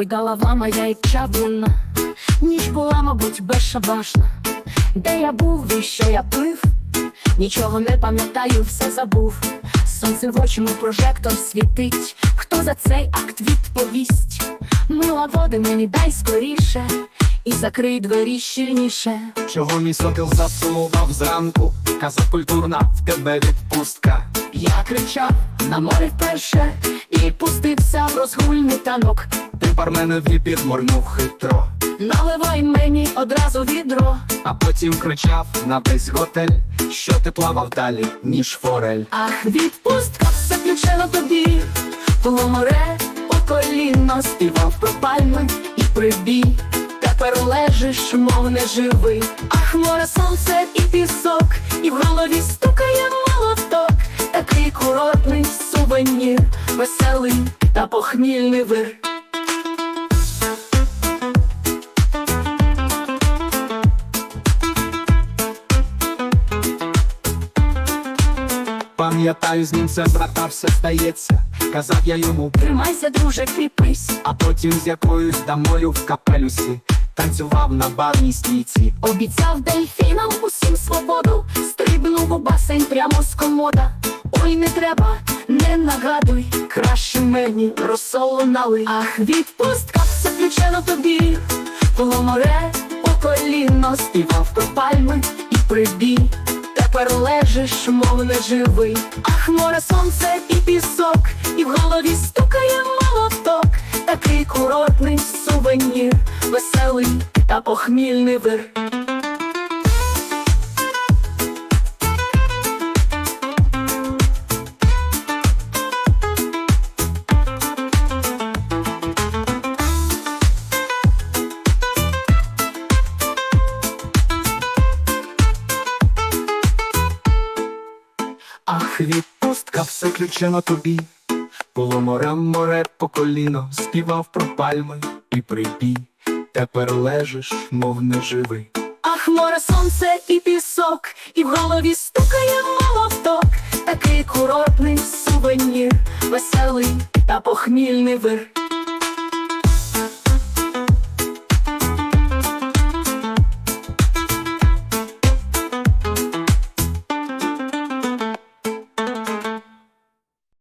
Ой, голова моя і чаблина, ніч була, мабуть, безшабашна. Де я був і що я пив, нічого не пам'ятаю, все забув. Сонце в очі, мов прожектор світить. Хто за цей акт відповість? Мила води мені дай скоріше, і закрий двері щільніше. Чого мій сокіл засумував зранку? Казав культурна, в тебе відпустка. Я кричав на море вперше і пустився в розгульний танок. Ти барменові підморнув хитро, Наливай мені одразу відро. а потім кричав на весь готель, що ти плавав далі, ніж форель. Ах, відпустка заключена тобі, було море по коліно, співав про пальми і прибій. Тепер лежиш, мов неживий. Ах, море, сонце і пісок, і в голові стукає молоток. Такий курортний сувенір, веселий та похмільний вир. Пам'ятаю, з ним це брата все стається. Казав я йому, Тримайся, друже, кріпись. а потім з якоюсь дамою в капелюсі танцював на барній стійці. Обіцяв дельфінам усім свободу, стрибнув у басейн прямо з комода. Ой, не треба, не нагадуй, краще мені розсолу налий. Ах, відпустка заключена тобі, було море по коліно, співав про пальми і прибій. Тепер лежиш, мов неживий. Ах, море, сонце і пісок, і в голові стукає молоток. Такий курортний сувенір, веселий та похмільний вир. Ах, відпустка, все ключено тобі. Було море, море по коліно, співав про пальми і припій, Тепер лежиш, мов неживий. Ах, море, сонце і пісок, і в голові стукає молоток. Такий курортний сувенір, веселий та похмільний вир.